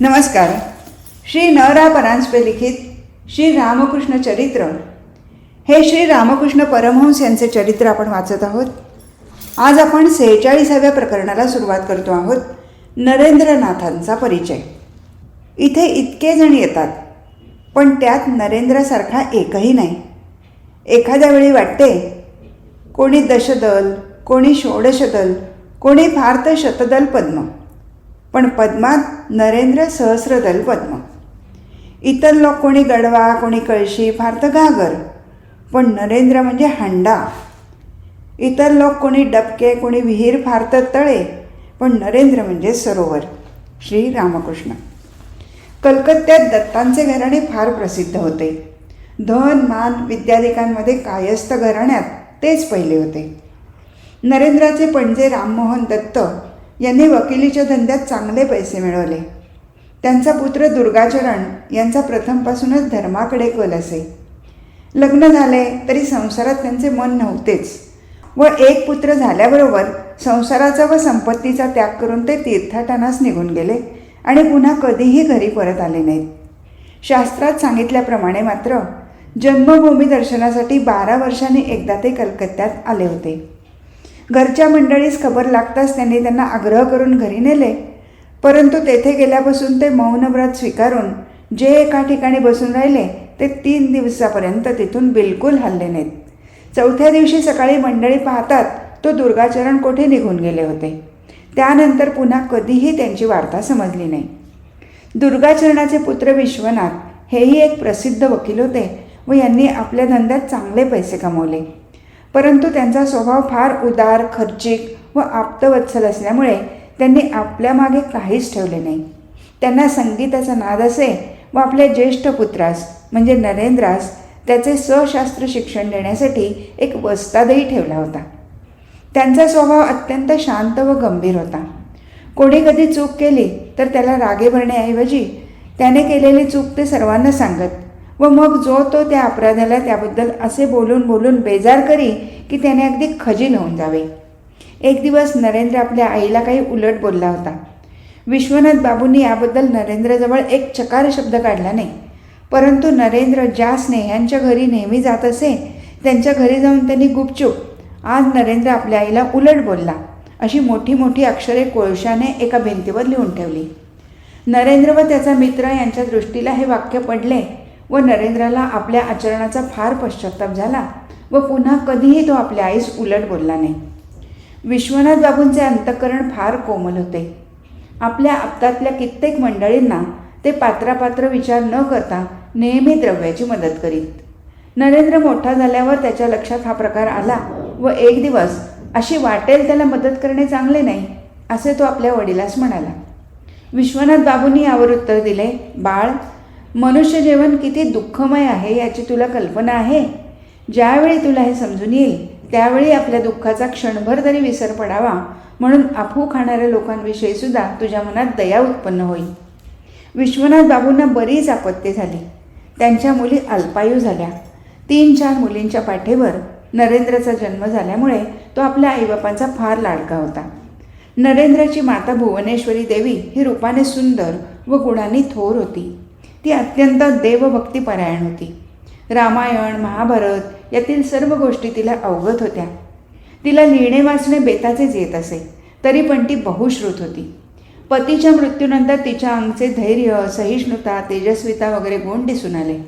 नमस्कार. श्री नवरा परांजपे लिखित श्री रामकृष्ण चरित्र. हे श्री रामकृष्ण परमहंस यांचे चरित्र आपण वाचत आहोत. आज आपण सेहेचाळीसाव्या प्रकरणाला सुरुवात करतो आहोत. नरेंद्रनाथांचा परिचय. इथे इतके जण येतात पण त्यात नरेंद्रसारखा एकही नाही. एखाद्या वेळी वाटते कोणी दशदल कोणी षोडशदल कोणी फार तर शतदल पद्म. पण पद्मात नरेंद्र सहस्रदल पद्म. इतर लोक कोणी गडवा कोणी कळशी फार तर घागर. पण नरेंद्र म्हणजे हंडा. इतर लोक कोणी डबके कोणी विहीर फार तर तळे. पण नरेंद्र म्हणजे सरोवर. श्री रामकृष्ण. कलकत्त्यात दत्तांचे घराणे फार प्रसिद्ध होते. धन मान विद्याधिकांमध्ये कायस्थ घराण्यात तेच पहिले होते. नरेंद्राचे पणजे राममोहन दत्त यांनी वकिलीच्या धंद्यात चांगले पैसे मिळवले. त्यांचा पुत्र दुर्गाचरण यांचा प्रथमपासूनच धर्माकडे कल असे. लग्न झाले तरी संसारात त्यांचे मन नव्हतेच व एक पुत्र झाल्याबरोबर संसाराचा व संपत्तीचा त्याग करून ते तीर्थाटनास निघून गेले आणि पुन्हा कधीही घरी परत आले नाहीत. शास्त्रात सांगितल्याप्रमाणे मात्र जन्मभूमी दर्शनासाठी बारा वर्षांनी एकदा ते कलकत्त्यात आले होते. घरच्या मंडळीस खबर लागताच त्यांनी त्यांना आग्रह करून घरी नेले. परंतु तेथे गेल्यापासून ते मौनव्रत स्वीकारून जे एका ठिकाणी बसून राहिले ते तीन दिवसापर्यंत तिथून बिलकुल हल्ले नाहीत. चौथ्या दिवशी सकाळी मंडळी पाहतात तो दुर्गाचरण कोठे निघून गेले होते? त्यानंतर पुन्हा कधीही त्यांची वार्ता समजली नाही. दुर्गाचरणाचे पुत्र विश्वनाथ हेही एक प्रसिद्ध वकील होते व यांनी आपल्या धंद्यात चांगले पैसे कमवले. परंतु त्यांचा स्वभाव फार उदार खर्चिक व आप्तवत्सल असल्यामुळे त्यांनी आपल्या मागे काहीच ठेवले नाही. त्यांना संगीताचा नाद असे व आपल्या ज्येष्ठ पुत्रास म्हणजे नरेंद्रास त्याचे सशास्त्र शिक्षण देण्यासाठी एक वस्तादही ठेवला होता. त्यांचा स्वभाव अत्यंत शांत व गंभीर होता. कोणी कधी चूक केली तर त्याला रागे भरण्याऐवजी त्याने केलेली चूक ते सर्वांना सांगत व मग जो तो त्या अपराधाला त्याबद्दल असे बोलून बोलून बेजार करी की त्याने अगदी खजील होऊन जावे. एक दिवस नरेंद्र आपल्या आईला काही उलट बोलला होता. विश्वनाथ बाबूंनी याबद्दल नरेंद्रजवळ एक चकार शब्द काढला नाही. परंतु नरेंद्र ज्या स्नेहांच्या घरी नेहमी जात असे त्यांच्या घरी जाऊन त्यांनी गुपचूप आज नरेंद्र आपल्या आईला उलट बोलला. अशी मोठी मोठी अक्षरे कोळशाने एका भिंतीवर लिहून ठेवली. नरेंद्र व त्याचा मित्र यांच्या दृष्टीला हे वाक्य पडले. व नरेंद्राला आपल्या आचरणाचा फार पश्चाताप झाला व पुन्हा कधीही तो आपल्या आईस उलट बोलला नाही. विश्वनाथ बाबूंचे अंतकरण फार कोमल होते. आपल्या आप्तातल्या कित्येक मंडळींना ते पात्रापात्र विचार न करता नेहमी द्रव्याची मदत करीत. नरेंद्र मोठा झाल्यावर त्याच्या लक्षात हा प्रकार आला व एक दिवस अशी वाटेल त्याला मदत करणे चांगले नाही असे तो आपल्या वडिलास म्हणाला. विश्वनाथ बाबूंनी यावर उत्तर दिले बाळ मनुष्य जीवन किती दुःखमय आहे याची तुला कल्पना आहे? ज्यावेळी तुला हे समजून येईल त्यावेळी आपल्या दुःखाचा क्षणभर तरी विसर पडावा म्हणून अफू खाणाऱ्या लोकांविषयी सुद्धा तुझ्या मनात दया उत्पन्न होईल. विश्वनाथ बाबूंना बरीच आपत्ती झाली. त्यांच्या मुली अल्पायू झाल्या. तीन चार मुलींच्या पाठीवर नरेंद्रचा जन्म झाल्यामुळे तो आपल्या आईबापांचा फार लाडका होता. नरेंद्राची माता भुवनेश्वरी देवी ही रूपाने सुंदर व गुणांनी थोर होती. ती अत्यंत देवभक्तीपरायण होती. रामायण महाभारत यातील सर्व गोष्टी तिला अवगत होत्या. तिला लिहिणे वाचणे बेताचेच येत असे तरी पण ती बहुश्रुत होती. पतीच्या मृत्यूनंतर तिच्या अंगचे धैर्य सहिष्णुता तेजस्विता वगैरे गुण दिसून आले.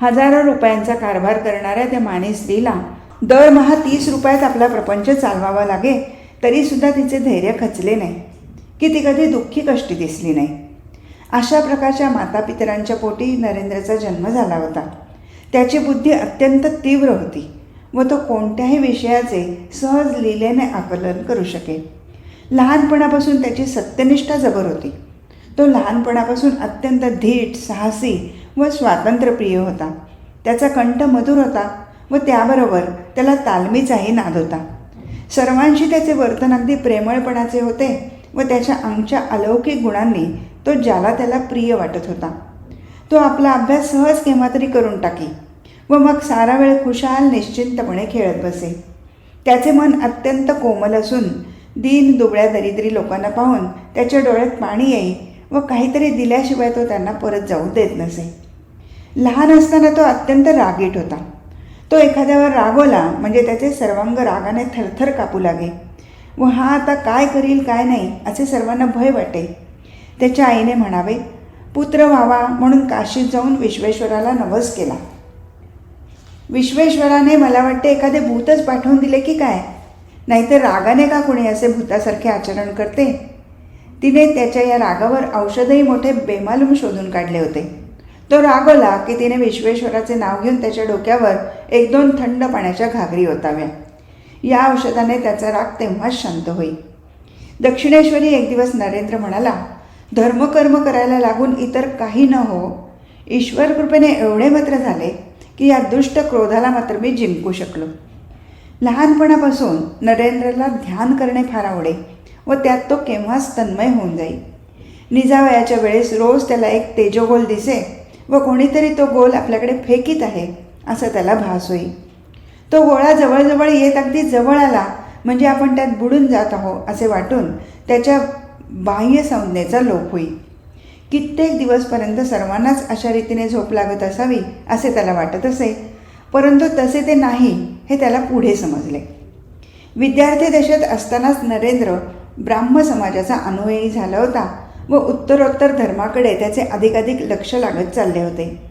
हजारो रुपयांचा कारभार करणाऱ्या त्या माणी स्त्रीला दरमहा तीस रुपयात आपला प्रपंच चालवावा लागे तरीसुद्धा तिचे धैर्य खचले नाही. की ती कधी दुःखी कष्टी दिसली नाही. अशा प्रकारच्या मातापितरांच्या पोटी नरेंद्रचा जन्म झाला होता. त्याची बुद्धी अत्यंत तीव्र होती व तो कोणत्याही विषयाचे सहज लिहिल्याने आकलन करू शकेल. लहानपणापासून त्याची सत्यनिष्ठा जबर होती. तो लहानपणापासून अत्यंत धीट साहसी व स्वातंत्र्यप्रिय होता. त्याचा कंठ मधुर होता व त्याबरोबर त्याला तालमीचाही नाद होता. सर्वांशी त्याचे वर्तन अगदी प्रेमळपणाचे होते व त्याच्या अंगच्या अलौकिक गुणांनी तो ज्याला त्याला प्रिय वाटत होता. तो आपला अभ्यास सहज केव्हा तरी करून टाकी व मग सारा वेळ खुशाल निश्चिंतपणे खेळत बसे. त्याचे मन अत्यंत कोमल असून दीन दुबळ्या दरिद्री लोकांना पाहून त्याच्या डोळ्यात पाणी येई व काहीतरी दिल्याशिवाय तो त्यांना परत जाऊ देत नसे. लहान असताना तो अत्यंत रागीट होता. तो एखाद्यावर रागवला म्हणजे त्याचे सर्वांग रागाने थरथर कापू लागे. व हा आता काय करील काय नाही असे सर्वांना भय वाटे. त्याच्या आईने म्हणावे पुत्र व्हावा म्हणून काशीत जाऊन विश्वेश्वराला नवस केला. विश्वेश्वराने मला वाटते एखादे भूतच पाठवून दिले की काय? नाहीतर रागाने का कोणी असे भूतासारखे आचरण करते? तिने त्याच्या या रागावर औषधही मोठे बेमालूम शोधून काढले होते. तो रागवला की तिने विश्वेश्वराचे नाव घेऊन त्याच्या डोक्यावर एक दोन थंड पाण्याच्या घागरी ओताव्या. या औषधाने त्याचा राग तेव्हाच शांत होई. दक्षिणेश्वरी एक दिवस नरेंद्र म्हणाला धर्मकर्म करायला लागून इतर काही न हो ईश्वर कृपेने एवढे मात्र झाले की या दुष्ट क्रोधाला मात्र मी जिंकू शकलो. लहानपणापासून नरेंद्रला ध्यान करणे फार आवडे व त्यात तो केव्हाच तन्मय होऊन जाई. निजावयाच्या वेळेस रोज त्याला एक तेजोगोल दिसे व कोणीतरी तो गोल आपल्याकडे फेकीत आहे असं त्याला भास होई. तो गोळा जवळजवळ येत अगदी जवळ आला म्हणजे आपण त्यात बुडून जात आहो असे वाटून त्याच्या बाह्य संज्ञेचा लोप होई. कित्येक दिवसपर्यंत सर्वांनाच अशा रीतीने झोप लागत असावी असे त्याला वाटत असे. परंतु तसे ते नाही हे त्याला पुढे समजले. विद्यार्थी दशेत असतानाच नरेंद्र ब्राह्म समाजाचा अनुयायी झाला होता व उत्तरोत्तर धर्माकडे त्याचे अधिकाधिक लक्ष लागत चालले होते.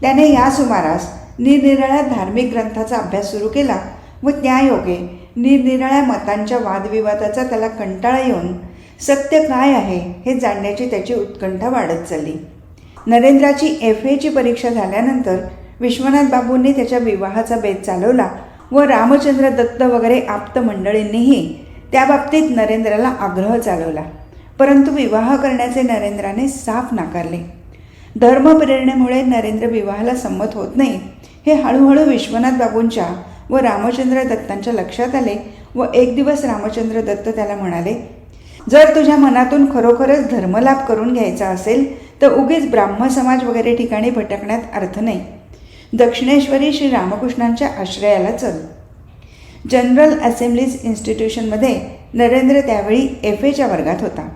त्याने या सुमारास निरनिराळ्या धार्मिक ग्रंथाचा अभ्यास सुरू केला व त्यायोगे निरनिराळ्या मतांच्या वादविवादाचा त्याला कंटाळा येऊन सत्य काय आहे हे जाणण्याची त्याची उत्कंठा वाढत चालली. नरेंद्राची एफ एची परीक्षा झाल्यानंतर विश्वनाथ बाबूंनी त्याच्या विवाहाचा बेत चालवला व रामचंद्र दत्त वगैरे आप्त मंडळींनीही त्या बाबतीत नरेंद्राला आग्रह चालवला. परंतु विवाह करण्याचे नरेंद्राने साफ नाकारले. धर्मप्रेरणेमुळे नरेंद्र विवाहाला संमत होत नाही हे हळूहळू विश्वनाथ बाबूंच्या व रामचंद्र दत्तांच्या लक्षात आले व एक दिवस रामचंद्र दत्त त्याला म्हणाले जर तुझ्या मनातून खरोखरच धर्मलाभ करून घ्यायचा असेल तर उगीच ब्राह्म समाज वगैरे ठिकाणी भटकण्यात अर्थ नाही. दक्षिणेश्वरी श्री रामकृष्णांच्या आश्रयाला चल. जनरल असेंब्लीज इन्स्टिट्यूशनमध्ये नरेंद्र त्यावेळी एफ एच्या वर्गात होता.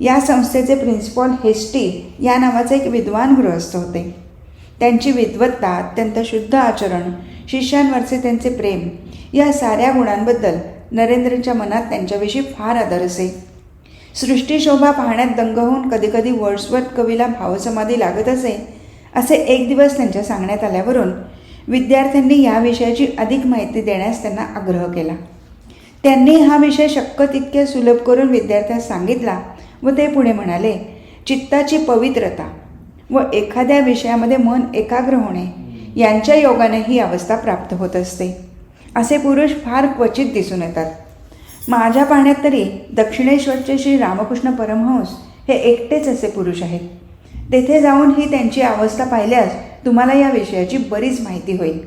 या संस्थेचे प्रिन्सिपॉल हेस्टी या नावाचे एक विद्वान गृहस्थ होते. त्यांची विद्वत्ता अत्यंत शुद्ध आचरण शिष्यांवरचे त्यांचे प्रेम या साऱ्या गुणांबद्दल नरेंद्रच्या मनात त्यांच्याविषयी फार आदर असे. सृष्टीशोभा पाहण्यात दंग होऊन कधीकधी वर्ड्सवर्थ कवीला भावसमाधी लागत असे असे एक दिवस त्यांच्या सांगण्यात आल्यावरून विद्यार्थ्यांनी या विषयाची अधिक माहिती देण्यास त्यांना आग्रह केला. त्यांनी हा विषय शक्य तितक्या सुलभ करून विद्यार्थ्यास सांगितला व ते पुढे म्हणाले चित्ताची पवित्रता व एखाद्या विषयामध्ये मन एकाग्र होणे यांच्या योगाने ही अवस्था प्राप्त होत असते. असे पुरुष फार क्वचित दिसून येतात. माझ्या पाहण्यात तरी दक्षिणेश्वरचे श्री रामकृष्ण परमहंस हे एकटेच असे पुरुष आहेत. तेथे जाऊन ही त्यांची अवस्था पाहिल्यास तुम्हाला या विषयाची बरीच माहिती होईल.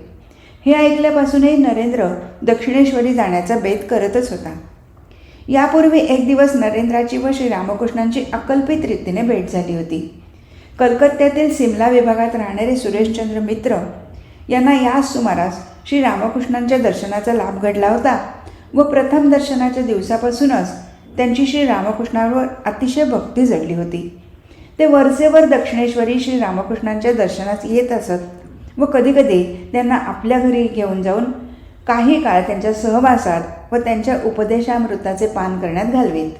हे ऐकल्यापासूनही नरेंद्र दक्षिणेश्वरी जाण्याचा बेत करतच होता. यापूर्वी एक दिवस नरेंद्राची व श्री रामकृष्णांची अकल्पित रीतीने भेट झाली होती. कलकत्त्यातील सिमला विभागात राहणारे सुरेशचंद्र मित्र यांना याच सुमारास श्री रामकृष्णांच्या दर्शनाचा लाभ घडला होता व प्रथम दर्शनाच्या दिवसापासूनच त्यांची श्री रामकृष्णावर अतिशय भक्ती जडली होती. ते वरचेवर दक्षिणेश्वरी श्री रामकृष्णांच्या दर्शनास येत असत व कधीकधी त्यांना आपल्या घरी घेऊन जाऊन काही काळ त्यांच्या सहवासात व त्यांच्या उपदेशामृताचे पान करण्यात घालवीत.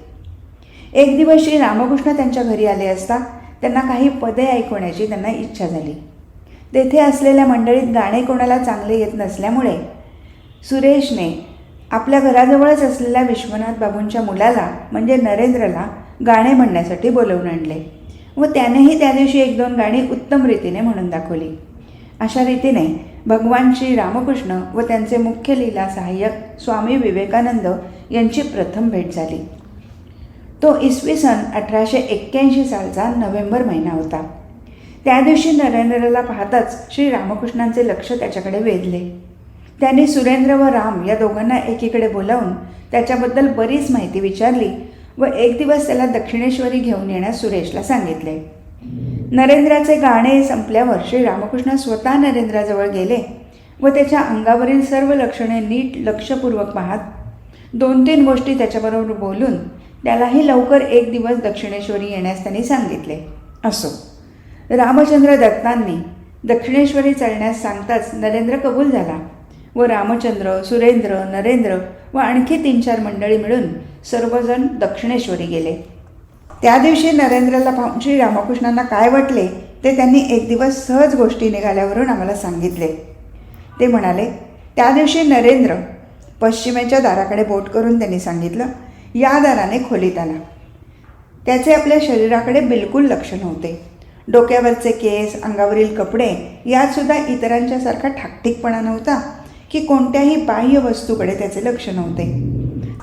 एक दिवस श्री रामकृष्ण त्यांच्या घरी आले असता त्यांना काही पदे ऐकवण्याची त्यांना इच्छा झाली. तेथे असलेल्या मंडळीत गाणे कोणाला चांगले येत नसल्यामुळे सुरेशने आपल्या घराजवळच असलेल्या विश्वनाथ बाबूंच्या मुलाला म्हणजे नरेंद्रला गाणे म्हणण्यासाठी बोलवून आणले. व त्यानेही त्या दिवशी एक दोन गाणी उत्तम रीतीने म्हणून दाखवली. अशा रीतीने भगवान श्री रामकृष्ण व त्यांचे मुख्य लीला सहाय्यक स्वामी विवेकानंद यांची प्रथम भेट झाली. तो इसवी सन अठराशे एक्क्याऐंशी सालचा नोव्हेंबर महिना होता. त्या दिवशी नरेंद्रला पाहताच श्री रामकृष्णांचे लक्ष त्याच्याकडे वेधले. त्यांनी सुरेंद्र व राम या दोघांना एकीकडे बोलावून त्याच्याबद्दल बरीच माहिती विचारली व एक दिवस त्याला दक्षिणेश्वरी घेऊन येण्यास सुरेशला सांगितले. नरेंद्राचे गाणे संपल्यावर श्री रामकृष्ण स्वतः नरेंद्राजवळ गेले व त्याच्या अंगावरील सर्व लक्षणे नीट लक्षपूर्वक पाहत दोन तीन गोष्टी त्याच्याबरोबर बोलून त्यालाही लवकर एक दिवस दक्षिणेश्वरी येण्यास त्यांनी सांगितले. असो रामचंद्र दत्तांनी दक्षिणेश्वरी चढण्यास सांगताच नरेंद्र कबूल झाला. व रामचंद्र सुरेंद्र नरेंद्र व आणखी तीन चार मंडळी मिळून सर्वजण दक्षिणेश्वरी गेले. त्या दिवशी नरेंद्रला पाहून श्री रामकृष्णांना काय वाटले ते त्यांनी एक दिवस सहज गोष्टी निघाल्यावरून आम्हाला सांगितले. ते म्हणाले त्या दिवशी नरेंद्र पश्चिमेच्या दाराकडे बोट करून त्यांनी सांगितलं या दाराने खोलीत आला. त्याचे आपल्या शरीराकडे बिलकुल लक्ष नव्हते. डोक्यावरचे केस अंगावरील कपडे यातसुद्धा इतरांच्यासारखा ठाकठीकपणा नव्हता. की कोणत्याही बाह्य वस्तूकडे त्याचे लक्ष नव्हते.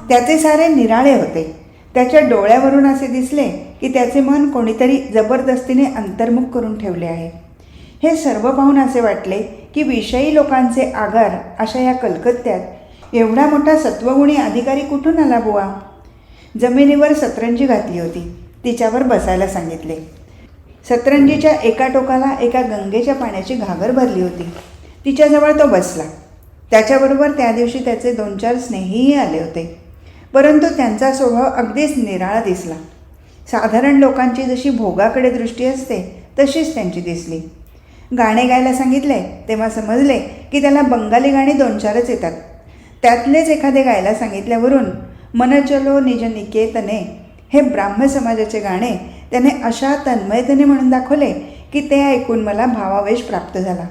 त्याचे सारे निराळे होते. त्याच्या डोळ्यावरून असे दिसले की त्याचे मन कोणीतरी जबरदस्तीने अंतर्मुख करून ठेवले आहे. हे सर्व पाहून असे वाटले की विषयी लोकांचे आगार अशा या कलकत्त्यात एवढा मोठा सत्वगुणी अधिकारी कुठून आला बुवा? जमिनीवर सतरंजी घातली होती. तिच्यावर बसायला सांगितले. सतरंजीच्या एका टोकाला एका गंगेच्या पाण्याची घागर भरली होती. तिच्याजवळ तो बसला. त्याच्याबरोबर त्या दिवशी त्याचे दोन चार स्नेहीही आले होते. परंतु त्यांचा स्वभाव अगदीच निराळा दिसला. साधारण लोकांची जशी भोगाकडे दृष्टी असते तशीच त्यांची दिसली. गाणे गायला सांगितले तेव्हा समजले की त्याला बंगाली गाणी दोन चारच येतात. त्यातलेच एखादे गायला सांगितल्यावरून मनचलो निज निकेतने हे ब्राह्म समाजाचे गाणे त्याने अशा तन्मयतेने म्हणून दाखवले की ते ऐकून मला भावावेश प्राप्त झाला.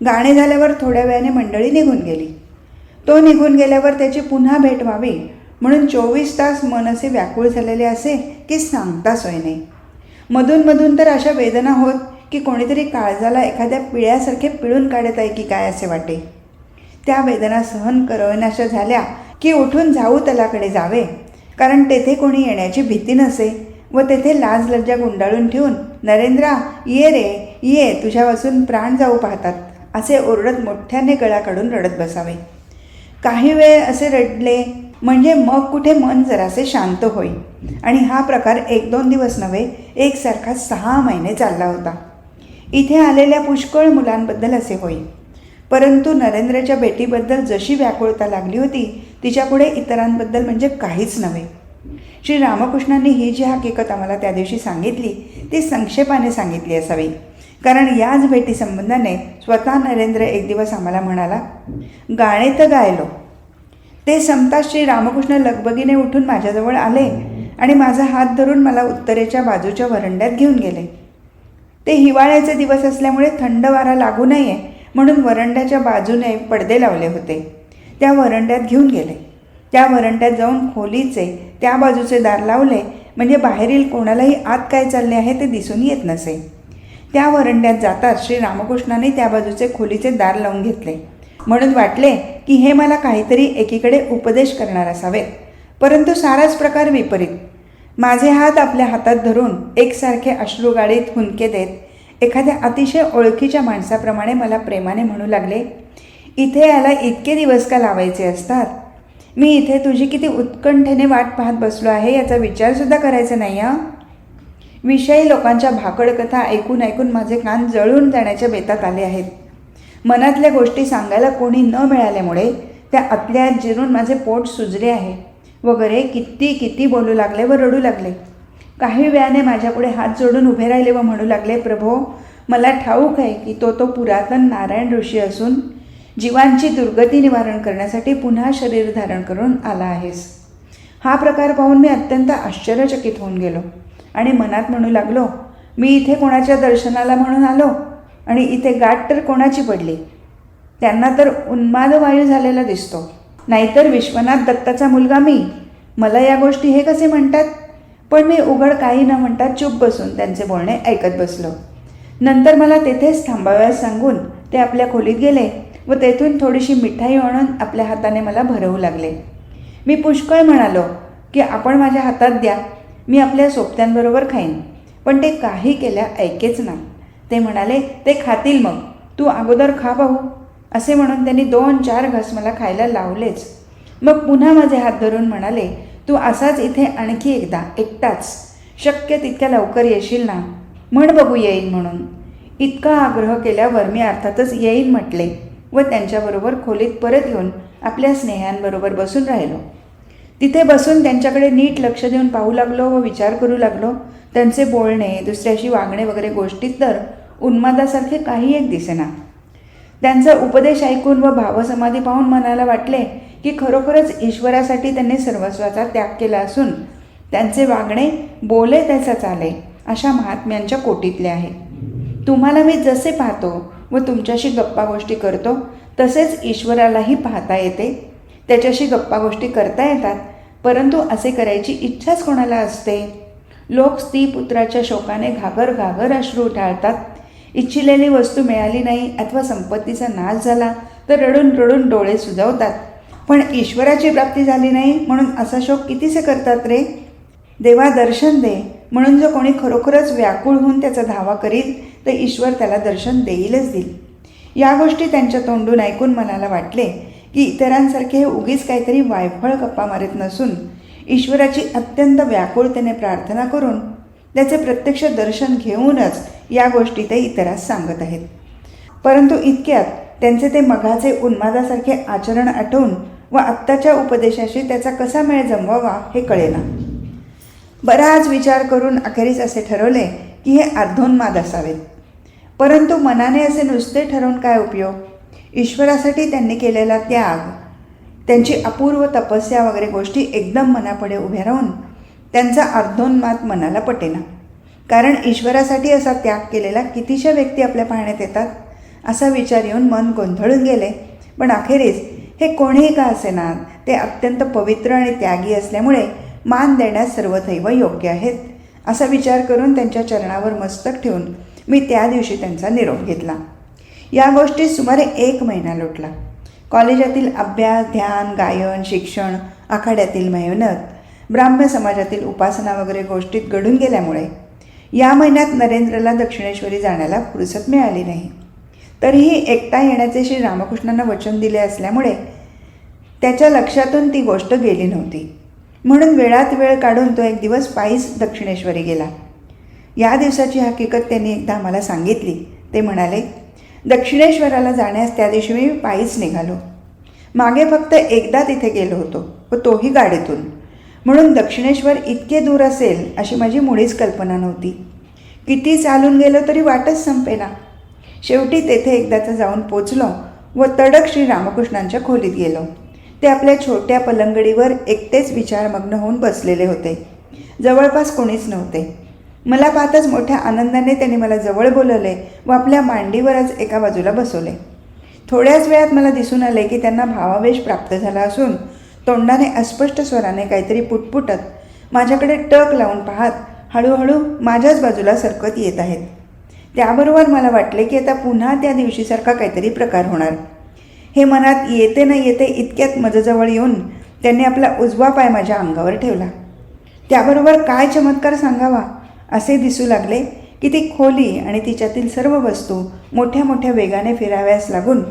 गाणे झाल्यावर थोड्या वेळाने मंडळी निघून गेली. तो निघून गेल्यावर त्याची पुन्हा भेट व्हावी म्हणून चोवीस तास मन असे व्याकुळ झालेले असे की सांगता सोय नाही. मधून मधून तर अशा वेदना होत की कोणीतरी काळजाला एखाद्या पिळ्यासारखे पिळून काढत आहे की काय असे वाटे. त्या वेदना सहन करवण्याशा झाल्या की उठून जाऊ तलाकडे जावे कारण तेथे कोणी येण्याची भीती नसे व तेथे लाज लज्जा गुंडाळून ठेवून नरेंद्रा ये रे ये तुझ्यापासून प्राण जाऊ पाहतात. असे ओरडत मोठ्याने गळा काढून रडत बसावे. काही वेळ असे रडले म्हणजे मग कुठे मन जरासे शांत होईल. आणि हा प्रकार एक दोन दिवस नव्हे एकसारखा सहा महिने चालला होता. इथे आलेल्या पुष्कळ मुलांबद्दल असे होई परंतु नरेंद्रच्या भेटीबद्दल जशी व्याकुळता लागली होती तिच्यापुढे इतरांबद्दल म्हणजे काहीच नव्हे. श्री रामकृष्णांनी ही जी हकीकत आम्हाला त्या दिवशी सांगितली ती संक्षेपाने सांगितली असावी. कारण याच भेटीसंबंधाने स्वतः नरेंद्र एक दिवस आम्हाला म्हणाला गाणे तर गायलो. ते संपताच श्री रामकृष्ण लगबगीने उठून माझ्याजवळ आले आणि माझा हात धरून मला उत्तरेच्या बाजूच्या वरंड्यात घेऊन गेले. ते हिवाळ्याचे दिवस असल्यामुळे थंड वारा लागू नये म्हणून वरंड्याच्या बाजूने पडदे लावले होते. त्या वरंड्यात घेऊन गेले. त्या वरंड्यात जाऊन खोलीचे त्या बाजूचे दार लावले म्हणजे बाहेरील कोणालाही आत काय चालले आहे ते दिसून येत नसे. त्या वरंड्यात जाताच श्री रामकृष्णाने त्या बाजूचे खोलीचे दार लावून घेतले. म्हणून वाटले की हे मला काहीतरी एकीकडे उपदेश करणार असावेत. परंतु साराच प्रकार विपरीत. माझे हात आपल्या हातात धरून एकसारखे अश्रुगाळीत हुंदके देत एखाद्या अतिशय ओळखीच्या माणसाप्रमाणे मला प्रेमाने म्हणू लागले इथे याला इतके दिवस का लावायचे असतात? मी इथे तुझी किती उत्कंठेने वाट पाहत बसलो आहे याचा विचारसुद्धा करायचा नाही हा? विषयी लोकांच्या भाकड कथा ऐकून ऐकून माझे कान जळून जाण्याच्या बेतात आले आहेत. मनातल्या गोष्टी सांगायला कोणी न मिळाल्यामुळे त्या अतल्यात जिरून माझे पोट सुजले आहे. वगैरे किती किती बोलू लागले व रडू लागले. काही वेळाने माझ्यापुढे हात जोडून उभे राहिले व म्हणू लागले प्रभो मला ठाऊक आहे की तो तो पुरातन नारायण ऋषी असून जीवांची दुर्गती निवारण करण्यासाठी पुन्हा शरीर धारण करून आला आहेस. हा प्रकार पाहून मी अत्यंत आश्चर्यचकित होऊन गेलो. आणि मनात म्हणू लागलो मी इथे कोणाच्या दर्शनाला म्हणून आलो आणि इथे गाठ तर कोणाची पडली? त्यांना तर उन्माद वायू झालेला दिसतो. नाहीतर विश्वनाथ दत्ताचा मुलगा मी. मला या गोष्टी हे कसे म्हणतात? पण मी उघड काही न म्हणता चूप बसून त्यांचे बोलणे ऐकत बसलो. नंतर मला तेथेच थांबाव्यास सांगून ते आपल्या खोलीत गेले व तेथून थोडीशी मिठाई आणून आपल्या हाताने मला भरवू लागले. मी पुष्कळ म्हणालो की आपण माझ्या हातात द्या. मी आपल्या सोबत्यांबरोबर खाईन. पण ते काही केल्या ऐकेच ना ते म्हणाले ते खातील मग. तू अगोदर खा पाहू असे म्हणून त्यांनी दोन चार घास मला खायला लावलेच. मग पुन्हा माझे हात धरून म्हणाले तू असाच इथे आणखी एकदा एकटाच. शक्य तितक्या लवकर येशील ना? म्हण बघू येईन म्हणून. इतका आग्रह केल्यावर मी अर्थातच येईन म्हटले व त्यांच्याबरोबर खोलीत परत येऊन आपल्या स्नेहांबरोबर बसून राहिलो. तिथे बसून त्यांच्याकडे नीट लक्ष देऊन पाहू लागलो व विचार करू लागलो. त्यांचे बोलणे दुसऱ्याशी वागणे वगैरे गोष्टीत तर उन्मादासारखे काही एक दिसेना. त्यांचा उपदेश ऐकून व भावसमाधी पाहून मनाला वाटले की खरोखरच ईश्वरासाठी त्यांनी सर्वस्वाचा त्याग केला असून त्यांचे वागणे बोले त्याचा चाले अशा महात्म्यांच्या कोटीतले आहे. तुम्हाला मी जसे पाहतो व तुमच्याशी गप्पा गोष्टी करतो तसेच ईश्वरालाही पाहता येते. त्याच्याशी गप्पा गोष्टी करता येतात परंतु असे करायची इच्छाच कोणाला असते? लोक स्त्री पुत्राच्या शोकाने घागर घागर अश्रू टाळतात. इच्छिलेली वस्तू मिळाली नाही अथवा संपत्तीचा नाश झाला तर रडून रडून डोळे सुजवतात. पण ईश्वराची प्राप्ती झाली नाही म्हणून असा शोक कितीसे करतात रे? देवा दर्शन दे. म्हणून जो कोणी खरोखरच व्याकुळ होऊन त्याचा धावा करील तर ईश्वर त्याला दर्शन देईलच देईल. या गोष्टी त्यांच्या तोंडून ऐकून मनाला वाटले. की इतरांसारखे हे उगीच काहीतरी वायफळ गप्पा मारत नसून ईश्वराची अत्यंत व्याकुळतेने प्रार्थना करून त्याचे प्रत्यक्ष दर्शन घेऊनच या गोष्टी ते इतरास सांगत आहेत. परंतु इतक्यात त्यांचे ते मघाचे उन्मादासारखे आचरण आठवून व आत्ताच्या उपदेशाशी त्याचा कसा मेळ जमवावा हे कळेना. बराच विचार करून अखेरीस असे ठरवले की हे अर्धोन्माद असावेत. परंतु मनाने असे नुसते ठरवून काय उपयोग? ईश्वरासाठी त्यांनी केलेला त्याग त्यांची अपूर्व तपस्या वगैरे गोष्टी एकदम मनापुढे उभ्या राहून त्यांचा अर्धोन्मात मनाला पटेना. कारण ईश्वरासाठी असा त्याग केलेला कितीशा व्यक्ती आपल्या पाहण्यात येतात असा विचार येऊन मन गोंधळून गेले. पण अखेरीस हे कोणीही का असेना ते अत्यंत पवित्र आणि त्यागी असल्यामुळे मान देण्यास सर्वथैव योग्य आहेत असा विचार करून त्यांच्या चरणावर मस्तक ठेवून मी त्या दिवशी त्यांचा निरोप घेतला. या गोष्टीत सुमारे एक महिना लोटला. कॉलेजातील अभ्यास ध्यान गायन शिक्षण आखाड्यातील मेहनत ब्राह्म्य समाजातील उपासना वगैरे गोष्टीत घडून गेल्यामुळे या महिन्यात नरेंद्रला दक्षिणेश्वरी जाण्याला फुरसत मिळाली नाही. तरीही एकटा येण्याचे श्री रामकृष्णांना वचन दिले असल्यामुळे त्याच्या लक्षातून ती गोष्ट गेली नव्हती. म्हणून वेळात वेळ काढून तो एक दिवस पायीच दक्षिणेश्वरी गेला. या दिवसाची हकीकत त्यांनी एकदा आम्हाला सांगितली. ते म्हणाले दक्षिणेश्वराला जाण्यास त्या दिवशी मी पायीच निघालो. मागे फक्त एकदा तिथे गेलो होतो व तोही गाडीतून. म्हणून दक्षिणेश्वर इतके दूर असेल अशी माझी मुळीच कल्पना नव्हती. किती चालून गेलो तरी वाटच संपेना. शेवटी तेथे एकदाचं जाऊन पोचलो व तडक श्री रामकृष्णांच्या खोलीत गेलो. ते आपल्या छोट्या पलंगडीवर एकटेच विचारमग्न होऊन बसलेले होते. जवळपास कोणीच नव्हते. मला पाहताच मोठ्या आनंदाने त्याने मला जवळ बोलवले व आपल्या मांडीवरच एका बाजूला बसवले. थोड्याच वेळात मला दिसून आले की त्यांना भावावेश प्राप्त झाला असून तोंडाने अस्पष्ट स्वराने काहीतरी पुटपुटत माझ्याकडे टक लावून पाहत हळूहळू माझ्याच बाजूला सरकत येत आहेत. त्याबरोबर मला वाटले की आता पुन्हा त्या दिवशीसारखा काहीतरी प्रकार होणार. हे मनात येते न येते इतक्यात मजजवळ येऊन त्यांनी आपला उजवा पाय माझ्या अंगावर ठेवला. त्याबरोबर काय चमत्कार सांगावा? असे दिसू लागले की ती खोली आणि तिच्यातील सर्व वस्तू मोठ्या मोठ्या वेगाने फिराव्यास लागून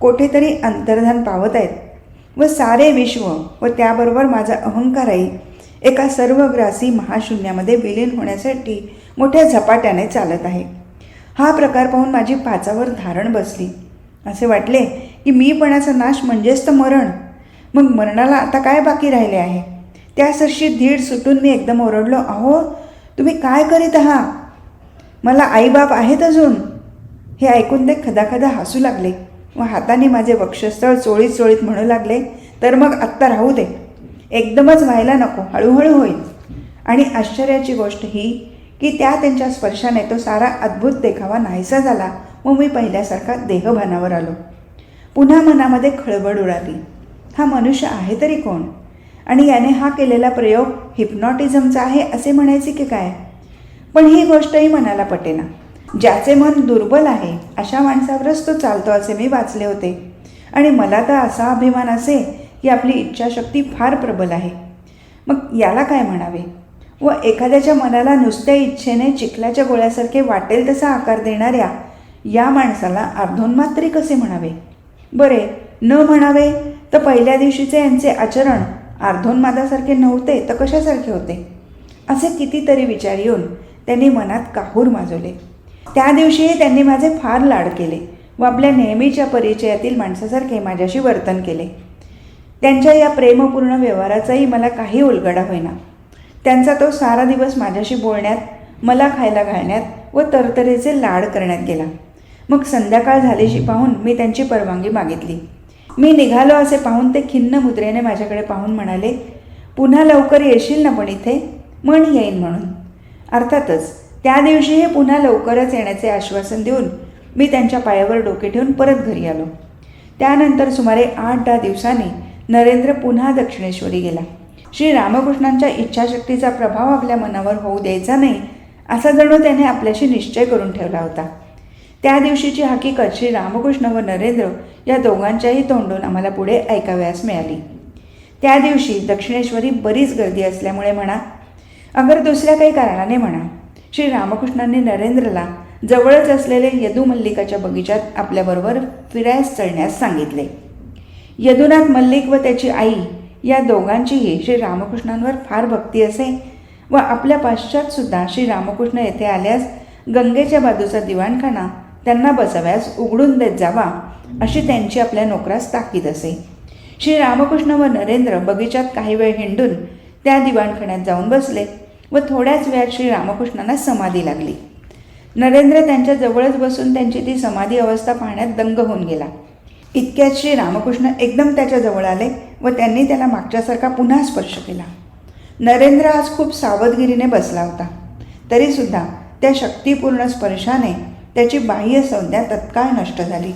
कोठेतरी अंतर्धान पावत आहेत व सारे विश्व व त्याबरोबर माझा अहंकारही एका सर्वग्रासी महाशून्यामध्ये विलीन होण्यासाठी मोठ्या झपाट्याने चालत आहे. हा प्रकार पाहून माझी पाचावर धारण बसली. असे वाटले की मीपणाचा नाश म्हणजेच तर मरण. मग मरणाला आता काय बाकी राहिले आहे? त्यासरशी धीड सुटून मी एकदम ओरडलो अहो तुम्ही काय करीत आहात? मला आईबाप आहेत अजून. हे ऐकून ते खदाखदा हसू लागले. व हाताने माझे वक्षस्थळ चोळीत चोळीत म्हणू लागले तर मग आत्ता राहू दे. एकदमच व्हायला नको. हळूहळू होईल. आणि आश्चर्याची गोष्ट ही की त्या त्यांच्या स्पर्शाने तो सारा अद्भुत देखावा नाहीसा झाला. व मी पहिल्यासारखा देहभानावर आलो. पुन्हा मनामध्ये खळबळ उडाली. हा मनुष्य आहे तरी कोण? आणि याने हा केलेला प्रयोग हिप्नॉटिझमचा आहे असे म्हणायचे की काय? पण ही गोष्टही मनाला पटेना. ज्याचे मन दुर्बल आहे अशा माणसावरच तो चालतो असे मी वाचले होते. आणि मला तर असा अभिमान असे की आपली इच्छाशक्ती फार प्रबल आहे. मग याला काय म्हणावे? व एखाद्याच्या मनाला नुसत्या इच्छेने चिखलाच्या गोळ्यासारखे वाटेल तसा आकार देणाऱ्या या माणसाला अर्धोन्मात्री कसे म्हणावे? बरे न म्हणावे तर पहिल्या दिवशीचे यांचे आचरण अर्धोन्मादासारखे नव्हते तर कशासारखे होते? असे कितीतरी विचार येऊन त्यांनी मनात काहूर माजवले. त्या दिवशीही त्यांनी माझे फार लाड केले व आपल्या नेहमीच्या परिचयातील माणसासारखे माझ्याशी वर्तन केले. त्यांच्या या प्रेमपूर्ण व्यवहाराचाही मला काही उलगडा होईना. त्यांचा तो सारा दिवस माझ्याशी बोलण्यात मला खायला घालण्यात व तरतरेचे लाड करण्यात गेला. मग संध्याकाळ झालीशी पाहून मी त्यांची परवानगी मागितली. मी निघालो असे पाहून ते खिन्न मुद्रेने माझ्याकडे पाहून म्हणाले पुन्हा लवकर येशील ना पण इथे? म्हण येईन म्हणून. अर्थातच त्या दिवशी हे पुन्हा लवकरच येण्याचे आश्वासन देऊन मी त्यांच्या पायावर डोके ठेवून परत घरी आलो. त्यानंतर सुमारे आठ दहा दिवसांनी नरेंद्र पुन्हा दक्षिणेश्वरी गेला. श्री रामकृष्णांच्या इच्छाशक्तीचा प्रभाव आपल्या मनावर होऊ द्यायचा नाही असा जणू त्याने आपल्याशी निश्चय करून ठेवला होता. त्या दिवशीची हकीकत श्री रामकृष्ण व नरेंद्र या दोघांच्याही तोंडून आम्हाला पुढे ऐकावयास मिळाली. त्या दिवशी दक्षिणेश्वरी बरीच गर्दी असल्यामुळे म्हणा अगर दुसऱ्या काही कारणाने म्हणा श्री रामकृष्णांनी नरेंद्रला जवळच असलेले यदू मल्लिकाच्या बगीचात आपल्याबरोबर फिरायस चढण्यास सांगितले. यदुनाथ मल्लिक व त्याची आई या दोघांचीही श्री रामकृष्णांवर फार भक्ती असे व आपल्या पाश्चातसुद्धा श्री रामकृष्ण येथे आल्यास गंगेच्या बाजूचा दिवाणखाना त्यांना बसव्यास उघडून देत जावा अशी त्यांची आपल्या नोकरास ताकीद असे. श्री रामकृष्ण व नरेंद्र बगीचात काही वेळ हिंडून त्या दिवाणखान्यात जाऊन बसले व थोड्याच वेळात श्री रामकृष्णांना समाधी लागली. नरेंद्र त्यांच्या जवळच बसून त्यांची ती समाधी अवस्था पाहण्यात दंग होऊन गेला. इतक्यात श्री रामकृष्ण एकदम त्याच्याजवळ आले व त्यांनी त्याला मागच्यासारखा पुन्हा स्पर्श केला. नरेंद्र आज खूप सावधगिरीने बसला होता. तरीसुद्धा त्या शक्तिपूर्ण स्पर्शाने त्याची बाह्य संज्ञा तत्काळ नष्ट झाली.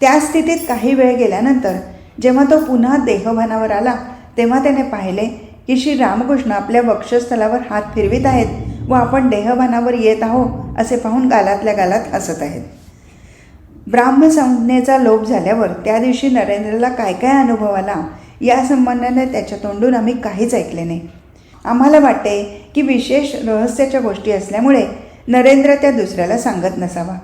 त्या स्थितीत काही वेळ गेल्यानंतर जेव्हा तो पुन्हा देहभानावर आला तेव्हा त्याने पाहिले की श्री रामकृष्ण आपल्या वक्षस्थलावर हात फिरवित आहेत व आपण देहभानावर येत आहो असे पाहून गालातल्या गालात हसत आहेत. ब्राह्मसंज्ञेचा लोप झाल्यावर त्या दिवशी नरेंद्रला काय काय अनुभव आला या संबंधाने त्याच्या तोंडून आम्ही काहीच ऐकले नाही. आम्हाला वाटते की विशेष रहस्याच्या गोष्टी असल्यामुळे नरेंद्र त्या दुसऱ्याला सांगत नसावा.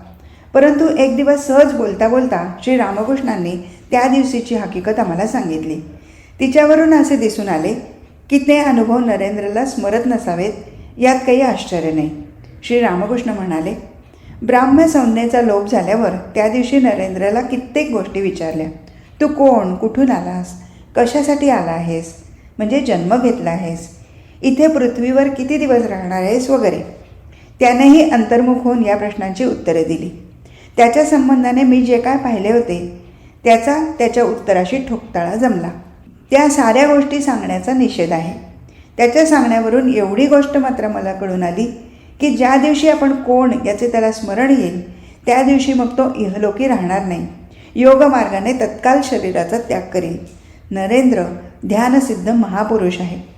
परंतु एक दिवस सहज बोलता बोलता श्री रामकृष्णांनी त्या दिवशीची हकीकत आम्हाला सांगितली. तिच्यावरून असे दिसून आले की ते अनुभव नरेंद्रला स्मरत नसावेत यात काही आश्चर्य नाही. श्री रामकृष्ण म्हणाले ब्राह्म्य संज्ञेचा लोप झाल्यावर त्या दिवशी नरेंद्रला कित्येक गोष्टी विचारल्या. तू कोण? कुठून आलास? कशासाठी आला आहेस? म्हणजे जन्म घेतला आहेस. इथे पृथ्वीवर किती दिवस राहणार आहेस? वगैरे. त्यानेही अंतर्मुख होऊन या प्रश्नांची उत्तरे दिली. त्याच्या संबंधाने मी जे काय पाहिले होते त्याचा त्याच्या उत्तराशी ठोकताळा जमला. त्या साऱ्या गोष्टी सांगण्याचा निषेध आहे. त्याच्या सांगण्यावरून एवढी गोष्ट मात्र मला कळून आली की ज्या दिवशी आपण कोण याचे त्याला स्मरण येईल त्या दिवशी मग तो इहलोकी राहणार नाही. योग मार्गाने तत्काल शरीराचा त्याग करील. नरेंद्र ध्यानसिद्ध महापुरुष आहे.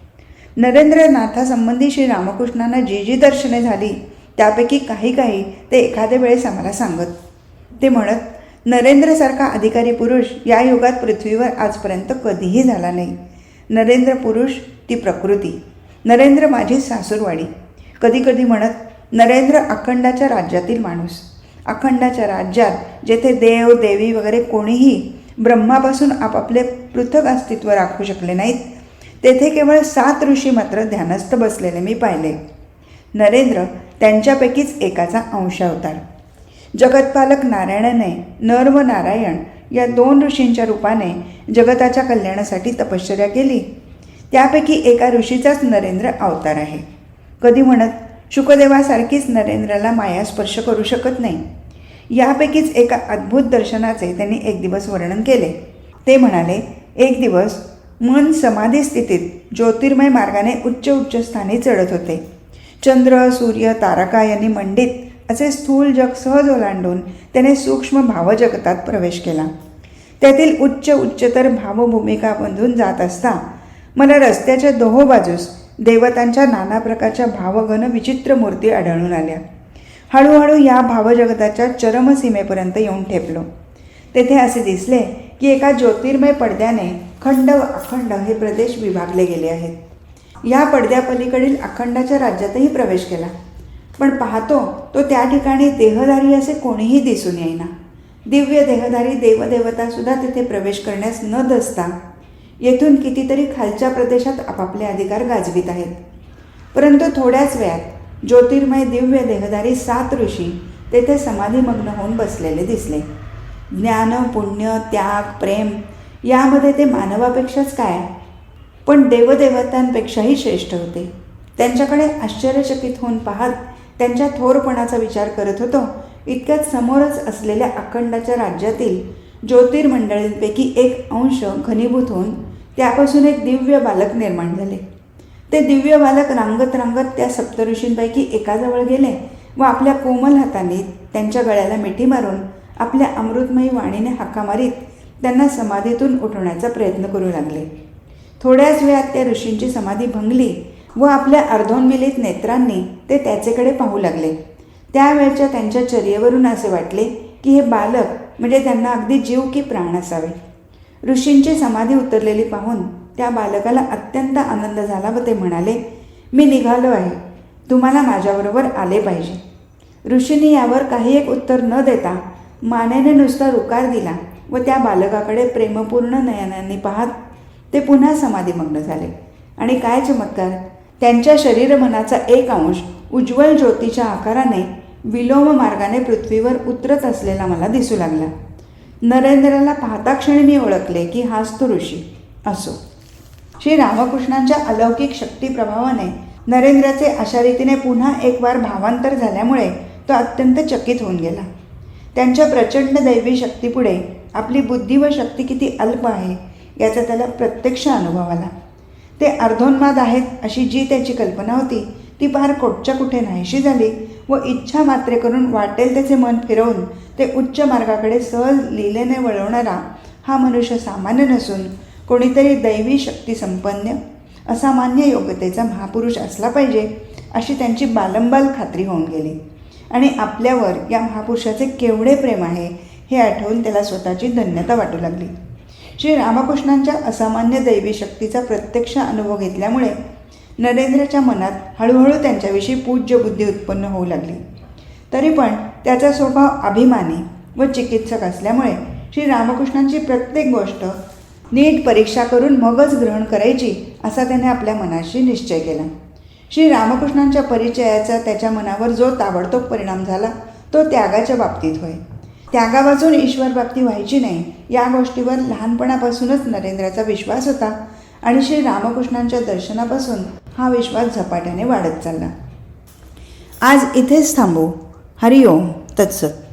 नरेंद्रनाथासंबंधी श्री रामकृष्णांना जी जी दर्शने झाली त्यापैकी काही काही ते एखाद्या वेळेस आम्हाला सांगत. ते म्हणत नरेंद्रसारखा अधिकारी पुरुष या युगात पृथ्वीवर आजपर्यंत कधीही झाला नाही. नरेंद्र पुरुष ती प्रकृती. नरेंद्र माझी सासूरवाडी. कधीकधी म्हणत नरेंद्र अखंडाच्या राज्यातील माणूस. अखंडाच्या राज्यात जेथे देव देवी वगैरे कोणीही ब्रह्मापासून आपापले पृथक अस्तित्व राखू शकले नाहीत तेथे केवळ सात ऋषी मात्र ध्यानस्थ बसलेले मी पाहिले. नरेंद्र त्यांच्यापैकीच एकाचा अंश अवतार जगतपालक नारायणाने नर व नारायण या दोन ऋषींच्या रूपाने जगताच्या कल्याणासाठी तपश्चर्या केली. त्यापैकी एका ऋषीचाच नरेंद्र अवतार आहे. कधी म्हणत शुकदेवासारखीच नरेंद्राला माया स्पर्श करू शकत नाही. यापैकीच एका अद्भुत दर्शनाचे त्यांनी एक दिवस वर्णन केले. ते म्हणाले एक दिवस मन समाधी स्थितीत ज्योतिर्मय मार्गाने उच्च उच्च स्थानी चढत होते. चंद्र सूर्य तारका यांनी मंडित असे स्थूल जग सहज ओलांडून त्याने सूक्ष्म भावजगतात प्रवेश केला. त्यातील उच्च उच्चतर भावभूमिका बंधून जात असता मला रस्त्याच्या दोहो बाजूस देवतांच्या नाना प्रकारच्या भावघन विचित्र मूर्ती आढळून आल्या. हळूहळू या भावजगताच्या चरमसीमेपर्यंत येऊन ठेपलो. तेथे असे दिसले की एका ज्योतिर्मय पडद्याने खंड व अखंड हे प्रदेश विभागले गेले आहेत. या पडद्यापलीकडील अखंडाच्या राज्यातही प्रवेश केला. पण पाहतो तो त्या ठिकाणी देहधारी असे कोणीही दिसून येईना. दिव्य देहधारी देवदेवतासुद्धा तिथे प्रवेश करण्यास न दसता येथून कितीतरी खालच्या प्रदेशात आपापले अधिकार गाजवित आहेत. परंतु थोड्याच वेळात ज्योतिर्मय दिव्य देहधारी सात ऋषी तेथे समाधीमग्न होऊन बसलेले दिसले. ज्ञान पुण्य त्याग प्रेम यामध्ये ते मानवापेक्षाच काय? पण देवदेवतांपेक्षाही श्रेष्ठ होते. त्यांच्याकडे आश्चर्यचकित होऊन पाहत त्यांच्या थोरपणाचा विचार करत होतो. इतक्यात समोरच असलेल्या अखंडाच्या राज्यातील ज्योतिर्मंडळींपैकी एक अंश घनीभूत होऊन त्यापासून एक दिव्य बालक निर्माण झाले. ते दिव्य बालक रांगत रांगत त्या सप्तऋषींपैकी एकाजवळ गेले व आपल्या कोमल हाताने त्यांच्या गळ्याला मिठी मारून आपल्या अमृतमयी वाणीने हाका मारीत त्यांना समाधीतून उठवण्याचा प्रयत्न करू लागले. थोड्याच वेळात त्या ऋषींची समाधी भंगली व आपल्या अर्धोन्मिलित नेत्रांनी ते त्याचेकडे पाहू लागले. त्यावेळच्या त्यांच्या चर्येवरून असे वाटले की हे बालक म्हणजे त्यांना अगदी जीव की प्राण असावे. ऋषींची समाधी उतरलेली पाहून त्या बालकाला अत्यंत आनंद झाला व ते म्हणाले मी निघालो आहे. तुम्हाला माझ्याबरोबर आले पाहिजे. ऋषींनी यावर काही एक उत्तर न देता मानेने नुसता रुकार दिला व त्या बालकाकडे प्रेमपूर्ण नयनांनी पाहत ते पुन्हा समाधीमग्न झाले. आणि काय चमत्कार! त्यांच्या शरीर मनाचा एक अंश उज्ज्वल ज्योतीच्या आकाराने विलोम मार्गाने पृथ्वीवर उतरत असलेला मला दिसू लागला. नरेंद्राला पाहता क्षणी मी ओळखले की हाच तो ऋषी असो. श्री रामकृष्णांच्या अलौकिक शक्ती प्रभावाने नरेंद्राचे अशा रीतीने पुन्हा एक वार भावांतर झाल्यामुळे तो अत्यंत चकित होऊन गेला. त्यांच्या प्रचंड दैवी शक्तीपुढे आपली बुद्धी व शक्ती किती अल्प आहे याचा त्याला प्रत्यक्ष अनुभव आला. ते अर्धोन्माद आहेत अशी जी त्याची कल्पना होती ती फार कोटच्या कुठे नाहीशी झाली व इच्छा मात्रे करून वाटेल त्याचे मन फिरवून ते उच्च मार्गाकडे सहज लिलेने वळवणारा हा मनुष्य सामान्य नसून कोणीतरी दैवी शक्ती संपन्न असामान्य योग्यतेचा महापुरुष असला पाहिजे अशी त्यांची बालंबाल खात्री होऊन गेली. आणि आपल्यावर या महापुरुषाचे केवढे प्रेम आहे हे आठवून त्याला स्वतःची धन्यता वाटू लागली. श्री रामकृष्णांच्या असामान्य दैवी शक्तीचा प्रत्यक्ष अनुभव घेतल्यामुळे नरेंद्रच्या मनात हळूहळू त्यांच्याविषयी पूज्य बुद्धी उत्पन्न होऊ लागली. तरी पण त्याचा स्वभाव अभिमानी व चिकित्सक असल्यामुळे श्री रामकृष्णांची प्रत्येक गोष्ट नीट परीक्षा करून मगच ग्रहण करायची असा त्याने आपल्या मनाशी निश्चय केला. श्री रामकृष्णांच्या परिचयाचा त्याच्या मनावर जो ताबडतोब परिणाम झाला तो त्यागाच्या बाबतीत होय. त्यागावाचून ईश्वर प्राप्ती व्हायची नाही या गोष्टीवर लहानपणापासूनच नरेंद्राचा विश्वास होता आणि श्री रामकृष्णांच्या दर्शनापासून हा विश्वास झपाट्याने वाढत चालला. आज इथेच थांबू. हरिओम. तत्सत.